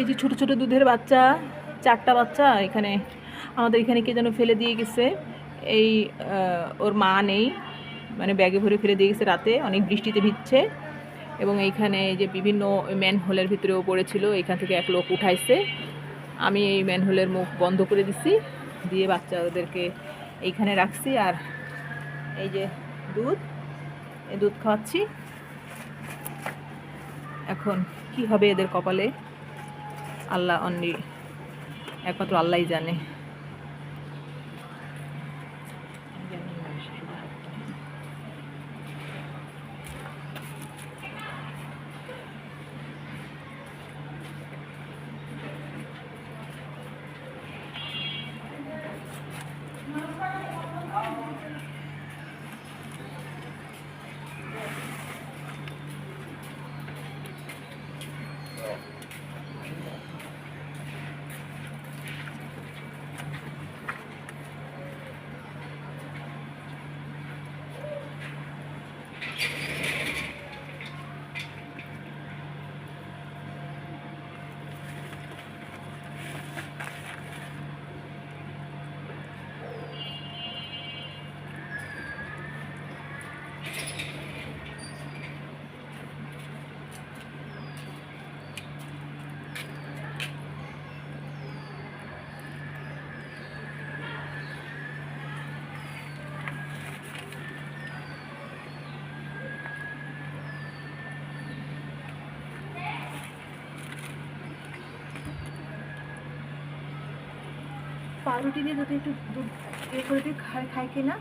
এই যে ছোট ছোট দুধের বাচ্চা, চারটা বাচ্চা এখানে, আমাদের এখানে কে যেন ফেলে দিয়ে গেছে। এই ওর মা নেই মানে ব্যাগে ভরে ফেলে দিয়ে গেছে রাতে, অনেক বৃষ্টিতে ভিজছে। এবং এইখানে এই যে বিভিন্ন ম্যান হোলের ভিতরেও পড়েছিল, এখান থেকে এক লোক উঠাইছে। আমি এই ম্যান হোলের মুখ বন্ধ করে দিছি, দিয়ে বাচ্চাদেরকে এইখানে রাখছি। আর এই যে দুধ, এই দুধ খাওয়াচ্ছি। এখন কি হবে এদের কপালে? আল্লাহ অনলি একমাত্র আল্লাহই জানে। পাউরুটি দিয়ে দুটো একটু দুধ বের করে দিয়ে খাই খাই কিনা?